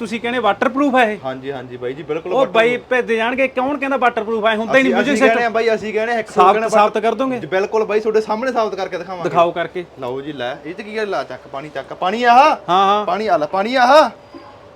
ਤੁਸੀਂ ਕਹਿੰਦੇ ਵਾਟਰਪ੍ਰੂਫ ਹੈ ਇਹ? ਹਾਂਜੀ ਹਾਂਜੀ ਬਾਈ ਜੀ ਬਿਲਕੁਲ ਉਹ ਬਾਈ ਭੇਜਦੇ ਜਾਣਗੇ ਕੌਣ ਕਹਿੰਦਾ ਵਾਟਰਪ੍ਰੂਫ ਹੈ ਹੁੰਦਾ ਹੀ ਨਹੀਂ ਮਿਊਜ਼ਿਕ ਆ ਬਾਈ ਅਸੀਂ ਕਹਿੰਦੇ ਆ ਇੱਕ ਸਾਬਤ ਸਾਬਤ ਕਰ ਦੋਗੇ? ਬਿਲਕੁਲ ਬਾਈ ਤੁਹਾਡੇ ਸਾਹਮਣੇ ਸਾਬਤ ਕਰਕੇ ਦਿਖਾਵਾਂਗੇ। ਦਿਖਾਓ ਕਰਕੇ। ਲਓ ਜੀ ਲੈ। ਇਹ ਤੇ ਕੀ ਗੱਲ ਲਾ ਚੱਕ ਪਾਣੀ ਚੱਕ। ਪਾਣੀ ਆਹ? ਹਾਂ ਹਾਂ। ਪਾਣੀ ਆ ਲੈ ਪਾਣੀ ਆਹ?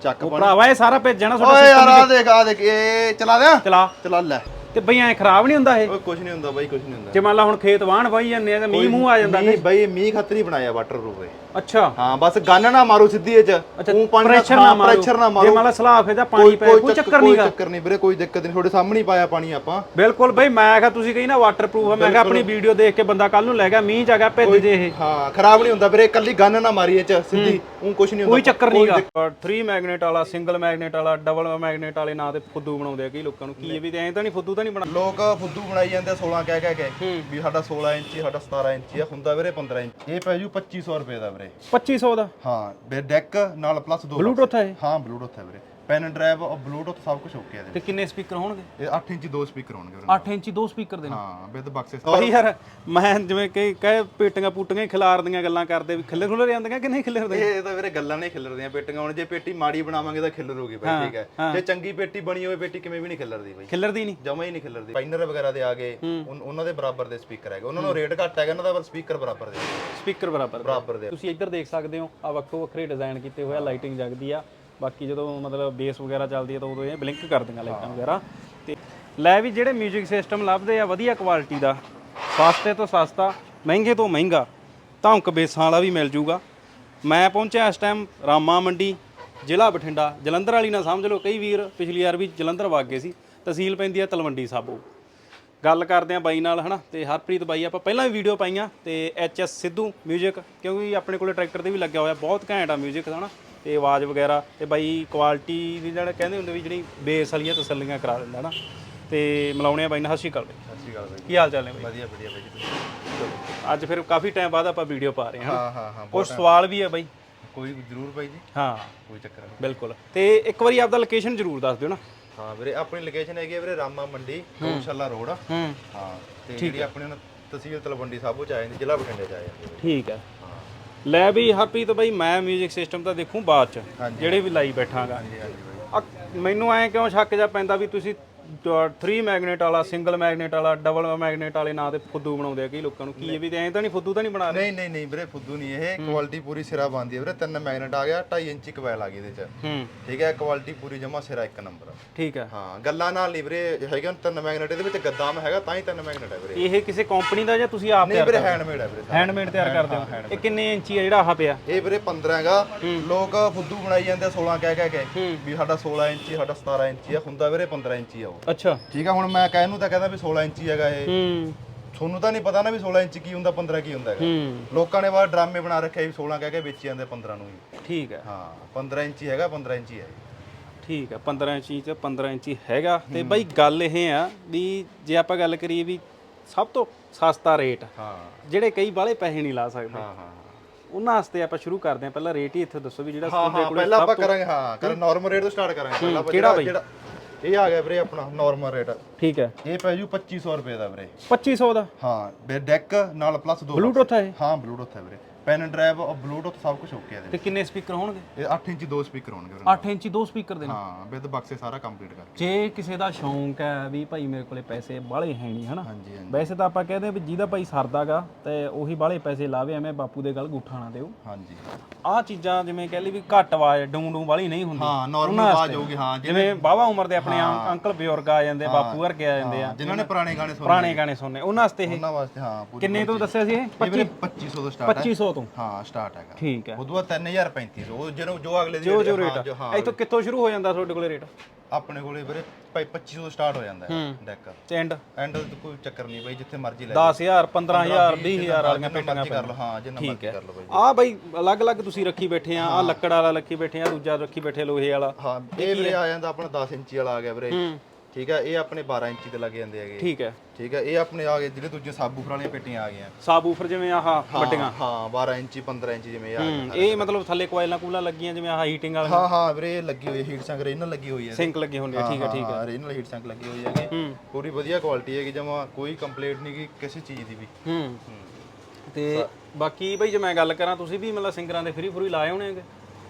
ਚੱਕ ਪਾਣੀ। ਭਰਾਵਾ ਇਹ ਸਾਰਾ ਭੇਜਣਾ ਤੁਹਾਡਾ ਓਏ ਯਾਰ ਆ ਦੇਖ ਆ ਦੇਖ ਇਹ ਚਲਾ ਦਿਆਂ ਚਲਾ। ਚਲਾ ਲੈ। ਤੇ ਬਈ ਐ ਖਰਾਬ ਨਹੀਂ ਹੁੰਦਾ ਇਹ? ਓਏ ਕੁਝ ਨਹੀਂ ਹੁੰਦਾ ਬਾਈ ਕੁਝ ਨਹੀਂ ਹੁੰਦਾ। ਜੇ ਮੰਨ ਲਾ ਹੁਣ ਖੇਤ ਵਾਹਣ ਵਾਈ ਜਾਂਦੇ ਆ ਤੇ ਮੀਂਹ ਮੂੰਹ ਆ ਜਾਂਦਾ ਮੀਂਹ ਬਾਈ ਮੀਂਹ ਖਤਰੀ ਬਣਾਇਆ ਵਾਟਰ ਪ੍ਰੂਫ ਇਹ। ਅੱਛਾ। ਹਾਂ ਬਸ ਗੰਨ ਨਾ ਮਾਰੋ ਸਿੱਧੀ ਇਹ ਚ। ਊਂ ਪਾਣੀ ਪ੍ਰੈਸ਼ਰ ਨਾ ਮਾਰੋ। ਪ੍ਰੈਸ਼ਰ ਨਾ ਜੇ ਮਾਰੋ। ਮੰਨ ਲਾ ਸਲਾਫ ਇਹਦਾ ਪਾਣੀ ਪਏ ਕੋਈ ਚੱਕਰ ਕੋਈ ਨਹੀਂਗਾ ਚੱਕਰ ਨਹੀਂ ਵੀਰੇ ਕੋਈ ਦਿੱਕਤ ਨਹੀਂ ਤੁਹਾਡੇ ਸਾਹਮਣੇ ਹੀ ਪਾਇਆ ਪਾਣੀ ਆਪਾਂ। ਬਿਲਕੁਲ ਬਈ ਮੈਂ ਕਿਹਾ ਤੁਸੀਂ ਕਹੀ ਨਾ ਵਾਟਰਪ੍ਰੂਫ ਆ। ਮੈਂ ਕਿਹਾ ਆਪਣੀ ਵੀਡੀਓ ਦੇਖ ਕੇ ਬੰਦਾ ਕੱਲ ਨੂੰ ਲੈ ਗਿਆ ਮੀਂਹ ਆ ਗਿਆ ਭਿੱਜ ਜੇ ਇਹ। ਹਾਂ ਖਰਾਬ ਨਹੀਂ ਹੁੰਦਾ ਵੀਰੇ ਕੱਲੀ ਗੰਨ ਨਾ ਮਾਰੀ ਇਹ ਚ ਸਿੱਧੀ। ਉਹ ਕੁਝ ਨਹੀਂ ਹੁੰਦਾ। ਕੋਈ ਚੱਕਰ ਨਹੀਂਗਾ 3 ਮੈਗਨੇਟ ਵਾਲਾ ਸਿੰਗਲ ਮੈਗਨੇਟ ਵਾਲਾ ਡਬਲ ਮੈਗਨੇਟ ਵਾਲੇ ਨਾਂ ਤੇ ਫੁੱਦੂ ਬਣਾਉਂਦੇ ਆ ਕਈ ਲੋਕਾਂ ਨੂੰ। ਕੀ ਇਹ ਵੀ ਐਂ ਤਾਂ ਨਹੀਂ ਫੁੱਦੂ ਨਹੀਂ ਬਣਾ ਲੋਕ ਫੁੱਦੂ ਬਣਾਈ ਜਾਂਦੇ ਆ 16 ਕਹਿ ਕਹਿ ਕੇ। ਵੀ ਸਾਡਾ 16 ਇੰਚੀ ਸਾਡਾ 17 ਇੰਚੀ ਆ ਹੁੰਦਾ ਵੀਰੇ 15 ਇੰਚ। ਇਹ ਪੈ ਜੂ 2500 ਰੁਪਏ ਦਾ ਵੀਰੇ। 2500 ਦਾ? ਹਾਂ ਬੇ ਡੈਕ ਨਾਲ ਪਲੱਸ 2 ਬਲੂਟੁੱਥ ਹੈ ਇਹ? ਹਾਂ ਬਲੂਟੁੱਥ ਹੈ ਵੀਰੇ। ਪੈਨ ਡਰਾਈਵ ਬਲੂਟੁੱਥ ਸਭ ਕੁਝ ਓਕੇ ਹੈ ਇਹਦੇ ਤੇ ਕਿੰਨੇ ਸਪੀਕਰ ਹੋਣਗੇ? ਇਹ 8 ਇੰਚੀ ਦੋ ਸਪੀਕਰ ਹੋਣਗੇ ਵੀਰੇ 8 ਇੰਚੀ ਦੋ ਸਪੀਕਰ ਦੇ ਨੇ। ਹਾਂ ਵਿਦ ਬਕਸੇ ਭਾਈ ਯਾਰ ਮੈਂ ਜਿਵੇਂ ਕਈ ਕਹੇ ਪੇਟੀਆਂ ਪੂਟੀਆਂ ਹੀ ਖਿਲਾਰਦੀਆਂ ਗੱਲਾਂ ਕਰਦੇ ਵੀ ਖਿੱਲਰ ਖੁੱਲਰ ਜਾਂਦੀਆਂ ਕਿ ਨਹੀਂ ਖਿੱਲਰਦੇ? ਇਹ ਤਾਂ ਵੀਰੇ ਗੱਲਾਂ ਨਹੀਂ ਖਿਲਰਦੀਆਂ ਪੇਟੀਆਂ ਹੁਣ ਜੇ ਪੇਟੀ ਮਾੜੀ ਬਣਾਵਾਂਗੇ ਤਾਂ ਖਿਲਰੂਗੀ ਬਾਈ ਠੀਕ ਹੈ। ਜੇ ਚੰਗੀ ਪੇਟੀ ਬਣੀ ਹੋਵੇ ਪੇਟੀ ਕਿਵੇਂ ਵੀ ਨਹੀਂ ਖਿਲਰਦੀ ਬਾਈ। ਖਿੱਲਰਦੀ ਨਹੀਂ। ਜਮਾ ਹੀ ਨਹੀਂ ਖਿਲਰਦੀ। ਪਾਈਨਰ ਵਗੈਰਾ ਦੇ ਆ ਗਏ ਉਨ- ਉਹਨਾਂ ਦੇ ਬਰਾਬਰ ਦੇ ਸਪੀਕਰ ਹੈਗੇ। ਉਹਨਾਂ ਨੂੰ ਰੇਟ ਘੱਟ ਹੈਗਾ ਇਹਨਾਂ ਦਾ ਪਰ ਸਪੀਕਰ ਬਰਾਬਰ ਦੇ। ਸਪੀਕਰ ਬਰਾਬਰ। ਬਰਾਬਰ ਦੇ। ਤੁਸੀਂ ਇੱਧਰ ਦੇਖ ਸਕਦੇ ਹੋ ਆ ਵੱਖੋ ਵੱਖਰੇ ਡਿਜ਼ਾਈਨ ਕੀਤੇ ਹੋਏ ਆ ਲਾਈਟਿੰਗ ਜਗਦੀ ਆ। ਬਾਕੀ ਜਦੋਂ ਮਤਲਬ ਬੇਸ ਵਗੈਰਾ ਚੱਲਦੀ ਆ ਤਾਂ ਉਦੋਂ ਇਹ ਬਲਿੰਕ ਕਰਦੀਆਂ ਲਾਈਟਾਂ ਵਗੈਰਾ ਤੇ ਲੈ ਵੀ ਜਿਹੜੇ 뮤직 ਸਿਸਟਮ ਲੱਭਦੇ ਆ ਵਧੀਆ ਕੁਆਲਿਟੀ ਦਾ ਸਸਤੇ ਤੋਂ ਸਸਤਾ ਮਹਿੰਗੇ ਤੋਂ ਮਹਿੰਗਾ ਧੌਂਕ ਬੇਸਾਂ ਵਾਲਾ ਵੀ ਮਿਲ ਜੂਗਾ ਮੈਂ ਪਹੁੰਚਿਆ ਇਸ ਟਾਈਮ ਰਾਮਾ ਮੰਡੀ ਜ਼ਿਲ੍ਹਾ ਬਠਿੰਡਾ ਜਲੰਧਰ ਵਾਲੀ ਨਾ ਸਮਝ ਲਓ ਕਈ ਵੀਰ ਪਿਛਲੀ ਵਾਰ ਵੀ ਜਲੰਧਰ ਵਗ ਗਏ ਸੀ ਤਹਿਸੀਲ ਪੈਂਦੀ ਆ ਤਲਵੰਡੀ ਸਾਬੋ ਗੱਲ ਕਰਦੇ ਆ ਬਾਈ ਨਾਲ ਹਨਾ ਤੇ ਹਰਪ੍ਰੀਤ ਬਾਈ ਆਪਾਂ ਪਹਿਲਾਂ ਵੀ ਵੀਡੀਓ ਪਾਈਆਂ ਤੇ ਐਚ ਐਸ ਸਿੱਧੂ 뮤직 ਕਿਉਂਕਿ ਆਪਣੇ ਕੋਲੇ ਟਰੈਕਟਰ ਤੇ ਵੀ ਲੱਗਿਆ ਹੋਇਆ ਬਹੁਤ ਘੈਂਟ ਆ 뮤직 ਹਨਾ ਤੇ ਆਵਾਜ਼ ਵਗੈਰਾ ਤੇ ਬਾਈ ਕੁਆਲਿਟੀ ਦੀ ਜਿਹੜਾ ਕਹਿੰਦੇ ਹੁੰਦੇ ਵੀ ਜਿਹੜੀ ਬੇਸ ਵਾਲੀਆਂ ਤਸੱਲੀਆਂ ਕਰਾ ਦਿੰਦਾ ਹਨਾ ਤੇ ਮਿਲਾਉਣੇ ਆ ਬਾਈ ਨਾਲ ਸਤਿ ਸ਼੍ਰੀ ਅਕਾਲ ਬਾਈ। ਸਤਿ ਸ਼੍ਰੀ ਅਕਾਲ ਬਾਈ ਕੀ ਹਾਲ ਚਾਲ ਨੇ ਬਾਈ? ਵਧੀਆ ਵਧੀਆ ਬਾਈ ਜੀ ਤੁਸੀਂ ਅੱਜ ਫਿਰ ਕਾਫੀ ਟਾਈਮ ਬਾਅਦ ਆਪਾਂ ਵੀਡੀਓ ਪਾ ਰਹੇ ਹਾਂ। ਹਾਂ ਹਾਂ ਹਾਂ ਕੁਝ ਸਵਾਲ ਵੀ ਆ ਬਾਈ। ਕੋਈ ਜ਼ਰੂਰ ਬਾਈ ਜੀ। ਹਾਂ। ਕੋਈ ਚੱਕਰ ਨਹੀਂ। ਬਿਲਕੁਲ। ਤੇ ਇੱਕ ਵਾਰੀ ਆਪਦਾ ਲੋਕੇਸ਼ਨ ਜ਼ਰੂਰ ਦੱਸ ਦਿਓ ਨਾ। ਹਾਂ ਵੀਰੇ ਆਪਣੀ ਲੋਕੇਸ਼ਨ ਹੈਗੀ ਹੈ ਵੀਰੇ ਰਾਮਾ ਮੰਡੀ ਗਊਸ਼ਾਲਾ ਰੋਡ। ਹੂੰ। ਹਾਂ ਤੇ ਜਿਹੜੀ ਆਪਣੀ ਤਹਿਸੀਲ ਤਲਵੰਡੀ ਸਾਬੋ ਚ ਆ ਜਾਂਦੀ ਜ਼ਿਲ੍ਹਾ ਬਠਿੰਡੇ ਚ ਆ ਜਾਂਦੀ ਹੈ। ਠੀਕ ਹੈ ਹਾਂ। ਲੈ ਵੀ ਹਰਪ੍ਰੀਤ ਬਾਈ ਮੈਂ 뮤직 ਸਿਸਟਮ ਤਾਂ ਦੇਖੂੰ ਬਾਅਦ ਚ। ਜਿਹੜੇ ਵੀ ਲਾਈ ਬੈਠਾਂਗਾ ਮੈਨੂੰ ਐ ਕਿਉਂ ਸ਼ੱਕ ਜਾ ਪੈਂਦਾ ਵੀ ਤੁਸੀਂ 3 ਮੈਗਨੇਟ ਵਾਲਾ ਸਿੰਗਲ ਮੈਗਨੇਟ ਵਾਲਾ ਡਬਲ ਮੈਗਨੇਟ ਵਾਲੇ ਨਾਂ ਤੇ ਫੁੱਦੂ ਬਣਾਉਂਦੇ ਆ ਕਈ ਲੋਕਾਂ ਨੂੰ। ਕੀ ਇਹ ਵੀ ਐਂ ਤਾਂ ਨਹੀਂ ਫੁੱਦੂ ਤਾਂ ਨਹੀਂ ਬਣਾ ਰਹੇ? ਨਹੀਂ ਨਹੀਂ ਨਹੀਂ ਵੀਰੇ ਫੁੱਦੂ ਨਹੀਂ ਇਹ। ਕੁਆਲਿਟੀ ਪੂਰੀ ਸਿਰਾ ਬੰਦੀ ਹੈ ਵੀਰੇ। ਤਿੰਨ ਮੈਗਨੇਟ ਆ ਗਿਆ 2.5 ਇੰਚੀ ਕਵੈਲ ਆ ਗਈ ਇਹਦੇ ਚ। ਹੂੰ। ਠੀਕ ਹੈ ਕੁਆਲਿਟੀ ਪੂਰੀ ਜਮਾ ਸਿਰਾ ਇੱਕ ਨੰਬਰ ਠੀਕ ਹੈ। ਹਾਂ ਗੱਲਾਂ ਨਾਲ ਨਹੀਂ ਵੀਰੇ ਹੈਗੇ ਤਿੰਨ ਮੈਗਨੇਟ ਇਹਦੇ ਵਿੱਚ ਗੱਦਾਮ ਹੈਗਾ ਤਾਂ ਹੀ ਤਿੰਨ ਮੈਗਨੇਟ ਹੈ ਵੀਰੇ। ਇਹ ਕਿਸੇ ਕੰਪਨੀ ਦਾ ਜਾਂ ਤੁਸੀਂ ਆਪ ਨਹੀਂ ਵੀਰੇ ਹੈਂਡਮੇਡ ਹੈ? ਵੀਰੇ। ਹੈਂਡਮੇਡ ਤਿਆਰ ਕਰਦੇ ਹੋ। ਇਹ ਕਿੰਨੇ ਇੰਚੀ ਆ ਜਿਹੜਾ ਆਹ ਪਿਆ? ਇਹ ਵੀਰੇ 15 ਹੈਗਾ। ਲੋਕ ਫੁੱਦੂ ਬਣਾਈ ਜਾਂਦੇ ਆ 16 ਕਹਿ ਕਹਿ ਕੇ ਵੀ ਸਾਡਾ 16 ਇੰਚੀ ਸਾਡਾ 17 ਇੰਚੀ ਆ। ਹੁੰਦਾ ਵੀਰੇ 15 ਇੰਚੀ ਆ ਉਹ ਅੱਛਾ। ਠੀਕ ਆ ਹੁਣ ਮੈਂ ਕਹਿ ਨੂੰ ਤਾਂ ਕਹਿੰਦਾ ਵੀ 16 ਇੰਚੀ ਹੈਗਾ ਇਹ। ਹੂੰ। ਤੁਹਾਨੂੰ ਤਾਂ ਨਹੀਂ ਪਤਾ ਨਾ ਵੀ 16 ਇੰਚ ਕੀ ਹੁੰਦਾ 15 ਕੀ ਹੁੰਦਾ ਹੈਗਾ। ਹੂੰ। ਲੋਕਾਂ ਨੇ ਬਾਹਰ ਡਰਾਮੇ ਬਣਾ ਰੱਖਿਆ ਵੀ 16 ਕਹਿ ਕੇ ਵੇਚੀ ਜਾਂਦੇ 15 ਨੂੰ ਹੀ ਠੀਕ ਹੈ ਹਾਂ 15 ਇੰਚੀ ਹੈਗਾ 15 ਇੰਚੀ ਹੈ ਠੀਕ ਹੈ 15 ਇੰਚੀ ਚ 15 ਇੰਚੀ ਹੈਗਾ। ਤੇ ਬਾਈ ਗੱਲ ਇਹ ਆ ਵੀ ਜੇ ਆਪਾਂ ਗੱਲ ਕਰੀਏ ਵੀ ਸਭ ਤੋਂ ਸਸਤਾ ਰੇਟ ਹਾਂ। ਜਿਹੜੇ ਕਈ ਬਾਹਲੇ ਪੈਸੇ ਨਹੀਂ ਲਾ ਸਕਦੇ। ਹਾਂ ਹਾਂ ਉਹਨਾਂ ਵਾਸਤੇ ਆਪਾਂ ਸ਼ੁਰੂ ਕਰਦੇ ਹਾਂ ਪਹਿਲਾਂ ਰੇਟ ਹੀ ਇੱਥੇ ਦੱਸੋ ਵੀ ਜਿਹੜਾ ਹਾਂ ਹਾਂ ਪਹਿਲਾਂ ਆਪਾਂ ਕਰਾਂਗੇ ਹਾਂ। ਕਰ ਨਾਰਮਲ ਰੇਟ ਤੋਂ ਸਟਾਰਟ ਕਰਾਂਗੇ। ਪਹਿਲਾਂ ਆਪਾਂ ਕਿਹੜਾ ਜਿਹੜਾ ਇਹ ਆ ਗਿਆ ਵੀਰੇ ਆਪਣਾ ਨਾਰਮਲ ਰੇਟ ਠੀਕ ਹੈ। ਇਹ ਪੈ ਜੂ 2500 ਰੁਪਏ ਦਾ ਵੀਰੇ। 2500 ਦਾ? ਹਾਂ ਬੇ ਡੈਕ ਨਾਲ ਪਲੱਸ 2 ਬਲੂਟੁੱਥ ਹੈ? ਹਾਂ ਬਲੂਟੁੱਥ ਹੈ ਵੀਰੇ। ਪੈਨ ਡਰਾਈਵ ਔਰ ਬਲੂਟੁੱਥ ਸਭ ਕੁਝ ਓਕੇ ਹੈ ਇਹਦੇ ਤੇ ਕਿੰਨੇ ਸਪੀਕਰ ਹੋਣਗੇ? ਇਹ 8 ਇੰਚੀ ਦੋ ਸਪੀਕਰ ਹੋਣਗੇ ਵੀਰੇ 8 ਇੰਚੀ ਦੋ ਸਪੀਕਰ ਦੇ ਨੇ ਹਾਂ ਵਿਦ ਬਕਸੇ ਸਾਰਾ ਕੰਪਲੀਟ ਕਰਕੇ। ਜੇ ਕਿਸੇ ਦਾ ਸ਼ੌਂਕ ਹੈ ਵੀ ਭਾਈ ਮੇਰੇ ਕੋਲੇ ਪੈਸੇ ਬਾਹਲੇ ਹੈ ਨਹੀਂ ਹਨਾ? ਹਾਂਜੀ ਹਾਂਜੀ। ਵੈਸੇ ਤਾਂ ਆਪਾਂ ਕਹਿੰਦੇ ਵੀ ਜਿਹਦਾ ਭਾਈ ਸਰਦਾਗਾ ਤੇ ਉਹੀ ਬਾਹਲੇ ਪੈਸੇ ਲਾਵੇ ਐਵੇਂ ਬਾਪੂ ਦੇ ਗੱਲ ਗੁੱਠਾ ਨਾ ਦਿਓ। ਹਾਂਜੀ। ਆਹ ਚੀਜ਼ਾਂ ਜਿਵੇਂ ਕਹਿ ਲਈ ਵੀ ਘੱਟ ਆਵਾਜ਼ ਡੂੰ ਡੂੰ ਵਾਲੀ ਨਹੀਂ ਹੁੰਦੀ। ਹਾਂ ਨਾਰਮਲ ਆਵਾਜ਼ ਹੋਊਗੀ ਹਾਂ ਜਿਵੇਂ ਬਾਵਾ ਉਮਰ ਦੇ ਆਪਣੇ ਅੰਕ- ਅੰਕਲ ਬਜ਼ੁਰਗ ਆ ਜਾਂਦੇ ਬਾਪੂ ਵਰਗੇ ਆ ਜਾਂਦੇ ਆ। ਜਿਨ੍ਹਾਂ ਨੇ ਪੁਰਾਣੇ ਗਾਣੇ ਸੁਣੇ ਪੁਰਾਣੇ ਗਾਣੇ ਸੁਣਨੇ ਉਹਨਾਂ ਵਾਸਤੇ ਇਹ ਉਹਨਾਂ ਵਾਸਤੇ ਹਾਂ ਪੂਰੀ ਕਿੰਨੇ ਤੋਂ ਦੱਸਿਆ ਸੀ ਇਹ? ਇਹ ਵੀਰੇ 2500 ਤੋਂ ਸਟਾਰਟ ਹੈ 2500 ਤੋਂ? ਹਾਂ ਸਟਾਰਟ ਹੈਗਾ। ਠੀਕ ਹੈ। ਉਦੋਂ ਬਾਅਦ 3035 ਉਹ ਜਿਹਨੂੰ ਜੋ ਅਗਲੇ ਦੀ ਜੋ ਜੋ ਹਾਂ, ਰੇਟ ਹਾਂ। ਇੱਥੋਂ ਕਿੱਥੋਂ ਸ਼ੁਰੂ ਹੋ ਜਾਂਦਾ ਤੁਹਾਡੇ ਕੋਲੇ ਰੇਟ ਆਪਣੇ ਕੋਲੇ ਵੀਰੇ ਭਾਈ 2500 ਤੋਂ ਸਟਾਰਟ ਹੋ ਜਾਂਦਾ ਹੈ ਡੈਕ ਤੇ ਐਂਡ ਐਂਡ ਕੋਈ ਚੱਕਰ ਨਹੀਂ ਬਾਈ ਜਿੱਥੇ ਮਰਜ਼ੀ ਲੈ 10000 15000 20000 ਵਾਲੀਆਂ ਪੇਟੀਆਂ ਕਰ ਲਓ। ਹਾਂ ਜਿੰਨਾ ਮਰਜ਼ੀ ਕਰ ਲਓ ਬਾਈ। ਆ ਬਈ ਅਲੱਗ-ਅਲੱਗ ਤੁਸੀਂ ਰੱਖੀ ਬੈਠੇ ਆ ਆ ਲੱਕੜ ਵਾਲਾ ਰੱਖੀ ਬੈਠੇ ਆ ਦੂਜਾ ਰੱਖੀ ਬੈਠੇ ਲੋਹੇ ਵਾਲਾ। ਹਾਂ ਇਹ ਵੀਰੇ ਆ ਜਾਂਦਾ ਆਪਣਾ 10 ਇੰਚੀ ਵਾਲਾ ਆ ਗਿਆ ਵੀਰੇ। ਠੀਕ ਹੈ ਇਹ ਆਪਣੇ 12 ਇੰਚੀ ਤੇ ਲੱਗ ਜਾਂਦੇ ਹੈਗੇ। ਠੀਕ ਹੈ। ਠੀਕ ਹੈ ਇਹ ਆਪਣੇ ਆ ਗਏ ਜਿਹੜੇ ਦੂਜੇ ਸਾਬੂਫਰ ਵਾਲੀਆਂ ਪੇਟੀਆਂ ਆ ਗਈਆਂ। ਸਾਬੂਫਰ ਜਿਵੇਂ ਆਹ ਵੱਡੀਆਂ। ਹਾਂ 12 ਇੰਚੀ 15 ਇੰਚੀ ਜਿਵੇਂ ਆ ਹੂੰ, ਇਹ ਮਤਲਬ ਥੱਲੇ ਕੋਇਲਾਂ ਕੂਲਾਂ ਲੱਗੀਆਂ ਜਿਵੇਂ ਆਹ ਹੀਟਿੰਗ ਵਾਲੀਆਂ। ਹਾਂ ਹਾਂ ਵੀਰੇ ਇਹ ਲੱਗੀ ਹੋਈ ਹੈ ਹੀਟ ਸੰਗ ਰੇਨਲ ਲੱਗੀ ਹੋਈ ਹੈ। ਸਿੰਕ ਲੱਗੇ ਹੁੰਦੇ ਆ ਠੀਕ ਹੈ ਠੀਕ ਹੈ। ਰੇਨਲ ਹੀਟ ਸੰਗ ਲੱਗੀ ਹੋਈ ਹੈਗੀ। ਪੂਰੀ ਵਧੀਆ ਕੁਆਲਿਟੀ ਹੈਗੀ ਜਮਾ ਕੋਈ ਕੰਪਲੇਂਟ ਨਹੀਂ ਕਿ ਕਿਸੇ ਚੀਜ਼ ਦੀ ਵੀ। ਹੂੰ। ਤੇ ਬਾਕੀ ਬਈ ਜੇ ਮੈਂ ਗੱਲ ਕਰਾਂ ਤੁਸੀਂ ਵੀ ਮਤਲਬ ਸਿੰਗਰਾਂ ਦੇ ਫ੍ਰੀ ਫਰੀ ਲਾਏ ਹੋਣੇਗੇ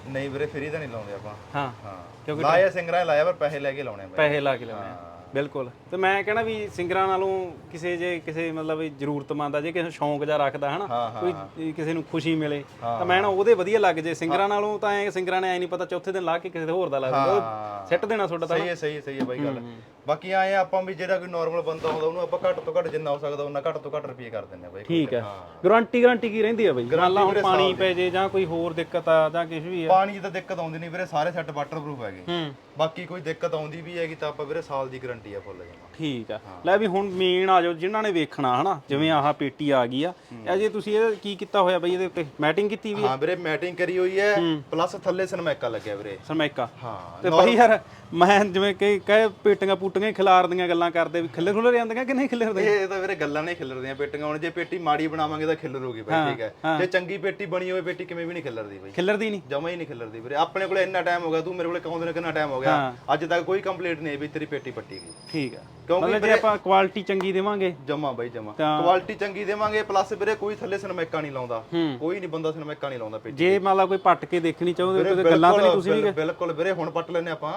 ਨਹੀਂ ਵੀਰੇ ਫਰੀ ਤਾਂ ਨਹੀਂ ਲਾਉਂਦੇ ਆਪਾਂ। ਹਾਂ। ਹਾਂ। ਕਿਉਂਕਿ ਲਾਇਆ ਸਿੰਗਰਾਂ ਲਾਇਆ ਪਰ ਪੈਸੇ ਲੈ ਕੇ ਲਾਉਣੇ ਪੈਸੇ ਲਾ ਕੇ ਲਾਉਣੇ ਬਿਲਕੁਲ। ਤੇ ਮੈਂ ਕਹਿਣਾ ਵੀ ਸਿੰਗਰਾਂ ਨਾਲੋਂ ਕਿਸੇ ਜੇ ਕਿਸੇ ਮਤਲਬ ਵੀ ਜ਼ਰੂਰਤਮੰਦ ਆ ਜੇ ਕਿਸੇ ਨੂੰ ਸ਼ੌਂਕ ਜਾ ਰੱਖਦਾ ਹਨਾ ਕੋਈ ਕਿਸੇ ਨੂੰ ਖੁਸ਼ੀ ਮਿਲੇ ਤਾਂ ਮੈਂ ਨਾ ਉਹਦੇ ਵਧੀਆ ਲੱਗ ਜੇ। ਸਿੰਗਰਾਂ ਨਾਲੋਂ ਤਾਂ ਐ ਸਿੰਗਰਾਂ ਨੇ ਐ ਨਹੀਂ ਪਤਾ ਚੌਥੇ ਦਿਨ ਲਾ ਕੇ ਕਿਸੇ ਦੇ ਹੋਰ ਦਾ ਲਾ ਦਿੰਦੇ ਸਿੱਟ ਦੇਣਾ ਤੁਹਾਡਾ ਤਾਂ ਸਹੀ ਹੈ ਸਹੀ ਹੈ ਸਹੀ ਹੈ ਬਾਈ ਗੱਲ। ਬਾਕੀ ਆਏ ਆ ਆਪਾਂ ਵੀ ਜਿਹੜਾ ਕੋਈ ਨਾਰਮਲ ਬੰਦਾ ਹੁੰਦਾ ਉਹਨੂੰ ਆਪਾਂ ਘੱਟ ਤੋਂ ਘੱਟ ਜਿੰਨਾ ਹੋ ਸਕਦਾ ਉਹਨਾਂ ਘੱਟ ਤੋਂ ਘੱਟ ਰੁਪਏ ਕਰ ਆ ਬਾਈ ਠੀਕ ਹੈ। ਗਾਰੰਟੀ ਗਾਰੰਟੀ ਕੀ ਰਹਿੰਦੀ ਆ ਬਈ? ਮੰਨ ਲਾ ਹੁਣ ਪਾਣੀ ਪੈ ਜੇ ਜਾਂ ਕੋਈ ਹੋਰ ਦਿੱਕਤ ਆ ਜਾਂ ਕੁਝ ਵੀ ਆ। ਪਾਣੀ ਦੀ ਤਾਂ ਦਿੱਕਤ ਆਉਂਦੀ ਨਹੀਂ ਵੀਰੇ ਸਾਰੇ ਸੈੱਟ ਵਾਟਰਪ੍ਰੂਫ ਹੈਗੇ। ਹੂੰ। ਬਾਕੀ ਕੋਈ ਦਿੱਕਤ ਆਉਂਦੀ ਵੀ ਹੈਗੀ ਤਾਂ ਆਪਾਂ ਵੀਰੇ ਸਾਲ ਦੀ ਗਾਰੰਟੀ ਆ ਫੁੱਲ ਜਮਾ। ਠੀਕ ਆ। ਲੈ ਵੀ ਹੁਣ ਮੇਨ ਆ ਜਾਓ ਜਿਨ੍ਹਾਂ ਨੇ ਵੇਖਣਾ ਹਨਾ ਜਿਵੇਂ ਆਹ ਪੇਟੀ ਆ ਗਈ ਆ। ਇਹ ਜੇ ਤੁਸੀਂ ਇਹ ਕੀ ਕੀਤਾ ਹੋਇਆ ਬਈ ਇਹਦੇ ਉੱਤੇ? ਮੈਟਿੰਗ ਕੀਤੀ ਵੀ ਹਾਂ ਵੀਰੇ ਮੈਟਿੰਗ ਕਰੀ ਹੋਈ ਹੈ ਪਲੱਸ ਥੱਲੇ ਸਨਮੈਕਾ ਲੱਗਿਆ ਵੀਰੇ। ਸਰਮੈਕਾ ਹਾਂ ਤੇ ਬਈ ਯਾਰ ਮੈਂ ਜਿਵੇਂ ਕਈ ਕਹੇ ਪੇਟੀਆਂ ਪੂਟੀਆਂ ਖਿਲਾਰਦੀਆਂ ਗੱਲਾਂ ਕਰਦੇ ਵੀ ਖਿੱਲਰ ਖੁੱਲਰ ਜਾਂਦੀਆਂ ਕਿ ਨਹੀਂ ਖਿੱਲਰਦੇ? ਇਹ ਤਾਂ ਵੀਰੇ ਗੱਲਾਂ ਨਹੀਂ ਖਿਲਰਦੀਆਂ ਪੇਟੀਆਂ ਹੁਣ ਜੇ ਪੇਟੀ ਮਾੜੀ ਬਣਾਵਾਂਗੇ ਤਾਂ ਖਿਲਰੂਗੀ ਬਾਈ ਠੀਕ ਹੈ। ਜੇ ਚੰਗੀ ਪੇਟੀ ਬਣੀ ਹੋਵੇ ਪੇਟੀ ਕਿਵੇਂ ਵੀ ਨਹੀਂ ਖਿਲਰਦੀ ਬਾਈ। ਖਿੱਲਰਦੀ ਨਹੀਂ? ਜਮਾ ਹੀ ਨਹੀਂ ਖਿਲਰਦੀ ਵੀਰੇ। ਆਪਣੇ ਕੋਲੇ ਇੰਨਾ ਟਾਈਮ ਹੋ ਗਿਆ ਤੂੰ ਮੇਰੇ ਕੋਲੇ ਕੌਂਦੇ ਨੇ ਕਿੰਨਾ ਟਾਈਮ ਹੋ ਗਿਆ। ਅੱਜ ਤੱਕ ਕੋਈ ਕੰਪਲੀਟ ਨਹੀਂ ਵੀ ਤੇਰੀ ਪੇਟੀ ਪੱਟੀ ਗਈ ਠੀਕ ਹੈ। ਕਿਉਂਕਿ ਜੇ ਆਪਾਂ ਕੁਆਲਿਟੀ ਚੰਗੀ ਦੇਵਾਂਗੇ ਜਮਾ ਬਾਈ ਜਮਾ। ਕੁਆਲਿਟੀ ਚੰਗੀ ਦੇਵਾਂਗੇ ਪਲੱਸ ਵੀਰੇ ਕੋਈ ਥੱਲੇ ਸਨਮੈਕਾ ਨਹੀਂ ਲਾਉਂਦਾ। ਕੋਈ ਨਹੀਂ ਬੰਦਾ ਸਨਮੈਕਾ ਨਹੀਂ ਲਾਉਂਦਾ ਪੇਟੀ ਜੇ ਮੰਨ ਲਾ ਕੋਈ ਪੱਟ ਕੇ ਦੇਖਣੀ ਚਾਹੁੰਦੇ ਹੋ ਤੇ ਗੱਲਾਂ ਤਾਂ ਨਹੀਂ ਤੁਸੀਂ ਵੀ ਬਿਲਕੁਲ- ਵੀਰੇ ਹੁਣ ਪੱਟ ਲੈਨੇ ਆਪਾਂ।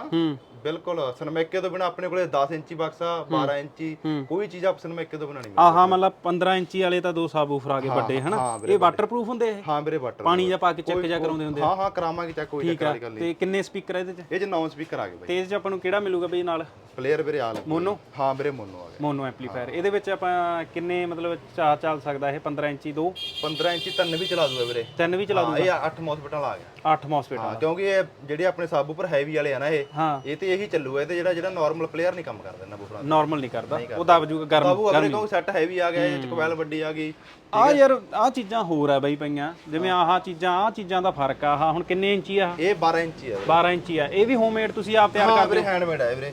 ਬਿਲਕੁਲ ਸਨਮੈਕੇ ਤੋਂ ਬਿਨਾ ਆਪਣੇ ਕੋਲੇ 10 ਇੰਚੀ ਬਕਸਾ 12 ਇੰਚੀ ਕੋਈ ਚੀਜ਼ ਆਪ ਸਨਮੈਕੇ ਤੋਂ ਬਿਨਾ ਨਹੀਂ ਆਹਾ ਮਤਲਬ 15 ਇੰਚੀ ਵਾਲੇ ਤਾਂ ਦੋ ਸਾਬੂਫਰ ਆ ਗਏ ਵੱਡੇ ਹਨਾ? ਇਹ ਵਾਟਰਪ੍ਰੂਫ ਹੁੰਦੇ ਇਹ? ਹਾਂ ਵੀਰੇ ਵਾਟਰ ਪਾਣੀ ਜਾਂ ਪਾ ਕੇ ਚੈੱਕ ਜਾ ਕਰਾਉਂਦੇ ਹੁੰਦੇ ਹਾਂ ਹਾਂ ਕਰਾਵਾਂਗੇ ਚੈੱਕ ਕੋਈ ਚੱਕਰ ਵਾਲੀ ਗੱਲ ਨਹੀਂ। ਤੇ ਕਿੰਨੇ ਸਪੀਕਰ ਇਹਦੇ ਚ? ਇਹ ਚ ਨੌਨ ਸਪੀਕਰ ਆ ਗਏ ਬਾਈ। ਤੇਜ਼ ਚ ਆਪਾਂ ਨੂੰ ਕਿਹੜਾ ਮਿਲੂਗਾ ਬਈ ਨਾਲ? ਪਲੇਅਰ ਵੀਰੇ ਆ ਲੱਗੇ ਮੋਨੋ? ਹਾਂ ਵੀਰੇ ਮੋਨੋ ਆ ਗਿਆ। Mono amplifier. ਇਹਦੇ ਵਿੱਚ ਆਪਾਂ ਕਿੰਨੇ ਮਤਲਬ ਚਾ ਚੱਲ ਸਕਦਾ ਇਹ? 15 ਇੰਚੀ ਦੋ? 15 ਇੰਚੀ ਤੰਨ ਵੀ ਚਲਾ ਦੂਗਾ ਵੀਰੇ। ਤਿੰਨ ਵੀ ਚਲਾ ਹਾਂ ਇਹ 8 ਮੌਸਪੀਟਲ ਆ ਗਿਆ। 8 ਮੌਸਫੀਟ ਹਾਂ ਕਿਉਂਕਿ ਇਹ ਜਿਹੜੇ ਆਪਣੇ ਸਬ ਉੱਪਰ ਹੈਵੀ ਵਾਲੇ ਆ ਨਾ ਇਹ ਹਾਂ। ਇਹ ਤੇ ਇਹੀ ਚੱਲੂਗਾ ਇਹ ਤੇ ਜਿਹੜਾ ਜਿਹੜਾ ਨਾਰਮਲ ਪਲੇਅਰ ਨਹੀਂ ਕੰਮ ਕਰਦਾ ਇਹਨਾਂ ਬੁਫਰਾਂ ਨਾਰਮਲ ਨਹੀਂ ਕਰਦਾ। ਉਹ ਦਬ ਜੂਗਾ ਗਰਮ ਬਾਬੂ ਅਗਲੇ ਕਹੋ ਸੈੱਟ ਹੈਵੀ ਆ ਗਿਆ ਇਹ ਚ ਕੋਇਲ ਵੱਡੀ ਆ ਗਈ। ਆ। ਯਾਰ ਆ ਚੀਜ਼ਾਂ ਹੋਰ ਆ ਬਈ ਪਈਆਂ। ਜਿਵੇਂ ਆਹ ਚੀਜ਼ਾਂ ਆ ਚੀਜ਼ਾਂ ਦਾ ਫ਼ਰਕ ਆ। ਆਹ ਹੁਣ ਕਿੰਨੇ ਇੰਚੀ ਆ? ਇਹ 12 ਇੰਚੀ ਆ ਵੀਰੇ। 12 ਇੰਚੀ ਆ। ਇਹ ਵੀ ਹੋਮਮੇਡ ਤੁਸੀਂ ਆਪ ਤਿਆਰ ਹਾਂ ਕਰਦੇ ਵੀਰੇ ਹੈਂਡਮੇਡ ਹੈ ਵੀਰੇ।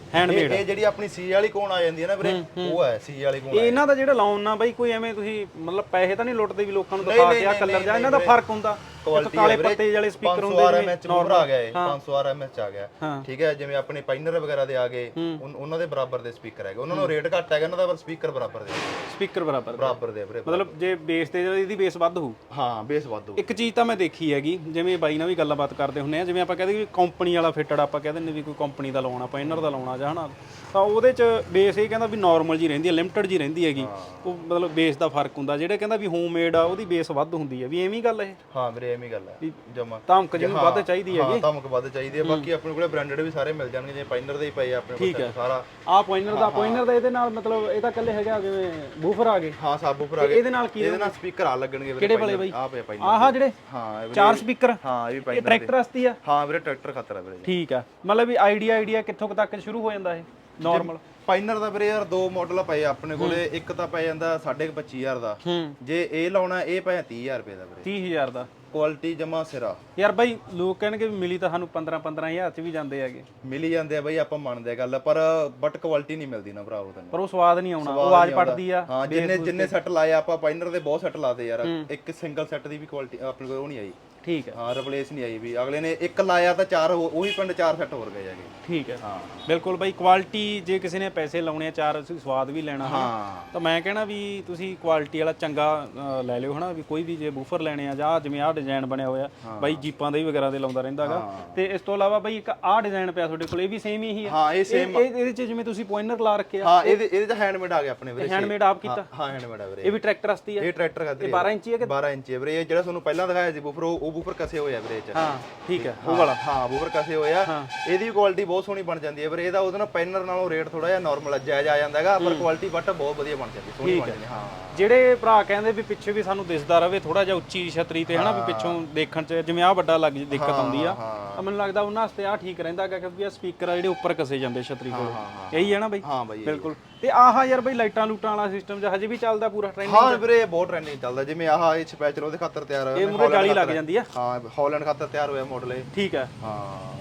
ਇਹ ਜਿਹੜੀ ਆਪਣੀ ਸੀ ਵਾਲੀ ਕੋਣ ਆ ਜਾਂਦੀ ਹੈ ਨਾ ਵੀਰੇ ਉਹ ਹੈ ਸੀ ਵਾਲੀ ਕੋਣ ਇਹ ਇਹਨਾਂ ਦਾ ਜਿਹੜਾ ਲਾਉਣ ਨਾ ਬਈ ਕੋਈ ਐਵੇਂ ਤੁਸੀਂ ਮਤਲਬ ਪੈਸੇ ਤਾਂ ਨਹੀਂ ਲੁੱਟਦੇ ਵੀ ਲੋਕਾਂ ਨੂੰ ਦਿਖਾ ਕੇ ਆ ਕਲਰ ਜਾਂ ਇਹਨਾਂ ਦਾ ਫ਼ਰਕ ਹੁੰਦਾ? ਕੁਆਲਿਟੀ ਕਾਲੇ ਪੱਤੇ ਵਾਲੇ ਸਪੀਕਰ ਹੁੰਦੇ 500 ਨੇ RMH ਬੂਫਰ ਆ ਗਿਆ ਇਹ 500 RMH ਆ ਗਿਆ। ਠੀਕ ਹੈ ਜਿਵੇਂ ਆਪਣੇ ਪਾਈਨਰ ਵਗੈਰਾ ਦੇ ਆ ਗਏ ਉਹਨਾਂ ਦੇ ਬਰਾਬਰ ਦੇ ਸਪੀਕਰ ਹੈਗੇ। ਉਹਨਾਂ ਨੂੰ ਰੇਟ ਘੱਟ ਹੈਗਾ ਇਹਨਾਂ ਦਾ ਪਰ ਸਪੀਕਰ ਬਰਾਬਰ ਦੇ। ਸਪੀਕਰ ਬਰਾਬਰ ਬਰਾਬਰ ਦੇ ਵੀਰੇ ਮਤਲਬ ਜੇ ਬੇਸ ਤੇ ਇਹਦੀ ਬੇਸ ਵੱਧ ਹੋਊ। ਹਾਂ ਬੇਸ ਵਾਧੂ ਇੱਕ ਚੀਜ਼ ਤਾਂ ਮੈਂ ਦੇਖੀ ਹੈਗੀ ਜਿਵੇਂ ਬਾਈ ਨਾਲ ਵੀ ਗੱਲਬਾਤ ਕਰਦੇ ਹੁੰਨੇ ਆ ਜਿਵੇਂ ਆਪਾਂ ਕਹਿੰਦੇ ਵੀ ਕੰਪਨੀ ਵਾਲਾ ਫਿੱਟਡ ਆਪਾਂ ਕਹਿੰਦੇ ਨੇ ਵੀ ਕੋਈ ਕੰਪਨੀ ਦਾ ਲਾਉਣਾ ਪਾਇਨਰ ਦਾ ਲਾਉਣਾ ਜਾਂ ਹਨਾ ਤਾਂ ਉਹਦੇ ਚ ਬੇਸ ਇਹ ਕਹਿੰਦਾ ਵੀ ਨਾਰਮਲ ਜੀ ਰਹਿੰਦੀ ਹੈ ਲਿਮਟਿਡ ਜੀ ਰਹਿੰਦੀ ਹੈਗੀ। ਉਹ ਮਤਲਬ ਬੇਸ ਦਾ ਫ਼ਰਕ ਹੁੰਦਾ ਜਿਹੜੇ ਕਹਿੰਦਾ ਵੀ ਹੋਮਮੇਡ ਆ ਉਹਦੀ ਬੇਸ ਵੱਧ ਹੁੰਦੀ ਹੈ। ਵੀ ਐਵੇਂ ਹੀ ਗੱਲ ਇਹ? ਹਾਂ ਵੀਰੇ ਐਵੇਂ ਗੱਲ ਹੈ ਜਮਾ। ਧਮਕ ਜਿਹਨੂੰ ਵੱਧ ਚਾਹੀਦੀ ਹਾਂ ਹੈਗੀ ਧਮਕ ਵੱਧ ਚਾਹੀਦੀ ਹੈ। ਬਾਕੀ ਆਪਣੇ ਕੋਲੇ ਬ੍ਰਾਂਡਡ ਵੀ ਸਾਰੇ ਮਿਲ ਜਾਣਗੇ ਜਿਵੇਂ ਪਾਈਨਰ ਦੇ ਹੀ ਪਏ ਆ ਆਪਣੇ ਕੋਲ ਸਾਰਾ। ਆ ਪੁਆਇੰਟਰ ਦਾ ਪੁਆਇੰਟਰ ਦਾ ਇਹਦੇ ਨਾਲ ਮਤਲਬ ਇਹ ਤਾਂ ਕੱਲੇ ਹੈਗਾ ਜਿਵੇਂ ਬੂਫਰ ਆ ਗਏ। ਹਾਂ ਸਬ ਉੱਪਰ ਆ ਗਏ। ਇਹਦੇ ਨਾਲ ਕੀ ਇਹਦੇ ਨਾਲ ਸਪੀਕਰ ਆ ਲੱਗਣਗੇ ਕਿਹੜੇ ਵਾਲੇ ਬਾਈ? ਆ ਪਏ ਪਾਈਨਰ ਆਹ ਜਿਹੜੇ ਹਾਂ ਚਾਰ ਸਪੀਕਰ ਹਾਂ ਇਹ ਵੀ ਪਾਈਨਰ ਟਰੈਕਟਰ ਵਾਸਤੇ ਆ? ਹਾਂ ਵੀਰੇ ਟਰੈਕਟਰ ਖਾਤਰ ਆ ਵੀਰੇ। ਠੀਕ ਆ। ਮਤਲਬ ਵੀ ਆਈਡੀਆ ਆਈਡੀਆ ਕਿੱਥੋਂ ਤੱਕ ਸ਼ੁਰੂ ਹੋ ਜਾਂਦਾ ਇਹ? ਨਾਰਮਲ ਪਾਈਨਰ ਦਾ ਵੀਰੇ ਯਾਰ ਦੋ ਮਾਡਲ ਪਏ ਆਪਣੇ ਕੋਲੇ। ਇੱਕ ਤਾਂ ਪੈ ਜਾਂਦਾ 25000 ਦਾ। ਹੂੰ। ਜੇ ਇਹ ਲਾਉਣਾ ਇਹ ਪੈ 30000 ਰੁਪਏ ਦਾ ਵੀਰੇ। 30000 ਦਾ। ਕੁਆਲਿਟੀ ਜਮਾ ਸਿਰਾ। ਯਾਰ ਬਾਈ ਲੋਕ ਕਹਿਣਗੇ ਵੀ ਮਿਲੀ ਤਾਂ ਸਾਨੂੰ 15 15000 ਚ ਵੀ ਜਾਂਦੇ ਹੈਗੇ। ਮਿਲ ਜਾਂਦੇ ਆ ਬਈ ਆਪਾਂ ਮੰਨਦੇ ਆ ਗੱਲ ਪਰ ਬਟ ਕੁਆਲਿਟੀ ਨਹੀਂ ਮਿਲਦੀ ਨਾ ਭਰਾਵੋ ਤੈਨੂੰ। ਪਰ ਉਹ ਸਵਾਦ ਨਹੀਂ ਆਉਣਾ ਉਹ ਆਵਾਜ਼ ਪੜਦੀ ਆ ਹਾਂ ਜਿੰਨੇ ਜਿੰਨੇ ਸੈੱਟ ਲਾਏ ਆਪਾਂ ਪਾਈਨਰ ਦੇ ਬਹੁਤ ਸੈੱਟ ਲਾਦੇ ਯਾਰ। ਇੱਕ ਸਿੰਗਲ ਸੈੱਟ ਦੀ ਵੀ ਕੁਆਲਿਟੀ ਆਪਣੇ ਕੋਲ ਉਹ ਨਹੀਂ ਆਈ। ਠੀਕ ਹੈ। ਹਾਂ ਰਿਪਲੇਸ ਨਹੀਂ ਆਈ ਵੀ। ਅਗਲੇ ਨੇ ਇੱਕ ਲਾਇਆ ਤਾਂ ਚਾਰ ਹੋ- ਉਹੀ ਪਿੰਡ ਚਾਰ ਸੈੱਟ ਹੋਰ ਗਏ ਹੈਗੇ। ਠੀਕ ਹੈ। ਹਾਂ। ਬਿਲਕੁਲ ਬਾਈ ਕੁਆਲਿਟੀ ਜੇ ਕਿਸੇ ਨੇ ਪੈਸੇ ਲਾਉਣੇ ਆ ਚਾਰ ਅਸੀਂ ਸਵਾਦ ਵੀ ਲੈਣਾ ਹਨਾ, ਹਾਂ। ਤਾਂ ਮੈਂ ਕਹਿਣਾ ਵੀ ਤੁਸੀਂ ਕੁਆਲਿਟੀ ਵਾਲਾ ਚੰਗਾ ਅ, ਲੈ ਲਿਓ ਹਨਾ? ਵੀ ਕੋਈ ਵੀ ਜੇ ਬੂਫਰ ਲੈਣੇ ਆ ਜਾਂ ਆਹ ਜਿਵੇਂ ਆਹ ਡਿਜ਼ਾਈਨ ਬਣਿਆ ਹੋਇਆ ਬਾਈ ਜੀਪਾਂ ਦੇ ਵੀ ਵਗੈਰਾ ਦੇ ਲਾਉਂਦਾ ਰਹਿੰਦਾਗਾ ਤੇ ਇਸ ਤੋਂ ਇਲਾਵਾ ਬਾਈ ਇੱਕ ਆਹ ਡਿਜ਼ਾਈਨ ਪਿਆ ਤੁਹਾਡੇ ਕੋਲ ਇਹ ਵੀ ਸੇਮ ਹੀ ਹੈ ਹਾਂ ਇਹ ਸੇਮ ਇਹ- ਇਹਦੇ ਚ ਜਿਵੇਂ ਤੁਸੀਂ ਪੁਆਇੰਟਰ ਲਾ ਰੱਖਿਆ ਹਾਂ ਇਹਦੇ ਇਹਦੇ ਤਾਂ ਹੈਂਡਮੇਡ ਆ ਗਿਆ ਆਪਣੇ ਵੀਰੇ ਹੈਂਡਮੇਡ ਆਪ ਕੀਤਾ? ਹਾਂ ਹੈਂਡਮੇਡ ਆ ਵੀਰੇ। ਇਹ ਵੀ ਟਰੈਕਟਰ ਵਾਸਤੇ ਆ? ਇਹ ਟਰੈਕਟਰ ਖਾਤਰ 12 ਇੰਚੀ ਹੈ ਕਿ 12 ਇੰਚੀ ਹੈ ਵੀਰੇ। ਇਹ ਜਿਹੜਾ ਤੁਹਾਨੂੰ ਪਹਿਲਾਂ ਦਿਖਾਇਆ ਸੀ ਬੂਫਰ ਉਹ ਉਹ ਬੂਫਰ ਕਸੇ ਹੋਏ ਆ ਵੀਰੇ ਚ। ਹਾਂ ਠੀਕ ਹੈ ਉਹ ਵਾਲਾ ਹਾਂ ਬੂਫਰ ਕਸੇ ਹੋਏ ਆ। ਇਹਦੀ ਕੁਆਲਿਟੀ ਬਹੁਤ ਸੋਹਣੀ ਬਣ ਜਾਂਦੀ ਹੈ ਵੀਰੇ। ਇਹਦਾ ਉਹਦੇ ਨਾਲ ਪੈਨਰ ਨਾਲੋਂ ਰੇਟ ਥੋੜਾ ਜਿਹਾ ਨਾਰਮਲ ਜਾਇਜ਼ ਆ ਜਾਂਦਾ ਹੈਗਾ ਪਰ ਕੁਆਲਿਟੀ ਬਟ ਬਹੁਤ ਵਧੀਆ ਬਣ ਜਾਂਦੀ ਸੋਹਣੀ ਬਣ ਜਾਂਦੀ ਹਾਂ। ਜਿਹੜੇ ਭਰਾ ਕਹਿੰਦੇ ਵੀ ਪਿੱਛੇ ਵੀ ਸਾਨੂੰ ਦਿਸਦਾ ਰਵੇ ਥੋੜਾ ਜਿਹਾ ਉੱਚੀ ਛਤਰੀ ਤੇ ਹਨਾ ਵੀ ਪਿੱਛੋਂ ਦੇਖਣ ਚ ਜਿਵੇਂ ਆ ਵੱਡਾ ਲੱਗ ਦਿੱਕਤ ਆਉਂਦੀ ਆ। ਤਾਂ ਮੈਨੂੰ ਲੱਗਦਾ ਉਹਨਾਂ ਵਾਸਤੇ ਆ ਠੀਕ ਰਹਿੰਦਾ ਗਾ ਕਿਉਂਕਿ ਆ ਸਪੀਕਰ ਆ ਜਿਹੜੇ ਉੱਪਰ ਕਸੇ ਜਾਂਦੇ ਛਤਰੀ ਕੋਲ। ਇਹੀ ਹੈ ਨਾ ਬਈ? ਹਾਂ ਬਾਈ ਬਿਲਕੁਲ। ਤੇ ਆਹ ਯਾਰ ਬਈ ਲਾਈਟਾਂ ਲੂਟਾਂ ਵਾਲਾ ਸਿਸਟਮ ਜਿਹਾ ਹਜੇ ਵੀ ਚੱਲਦਾ ਪੂਰਾ ਟ੍ਰੈਂਡ ਹਾਂ ਵੀਰੇ ਬਹੁਤ ਟ੍ਰੈਂਡਿੰਗ ਚੱਲਦਾ ਜਿਵੇਂ ਆਹ ਇਹ ਸਪੈਸ਼ਲ ਉਹਦੇ ਖਾਤਰ ਤਿਆਰ ਹੋਇਆ ਇਹ ਮੂਰੇ ਜਾਲੀ ਲੱਗ ਜਾਂਦੀ ਆ। ਹਾਂ ਹਾਲੈਂਡ ਖਾਤਰ ਤਿਆਰ ਹੋਇਆ ਮਾਡਲ ਇਹ। ਠੀਕ ਹੈ। ਹਾਂ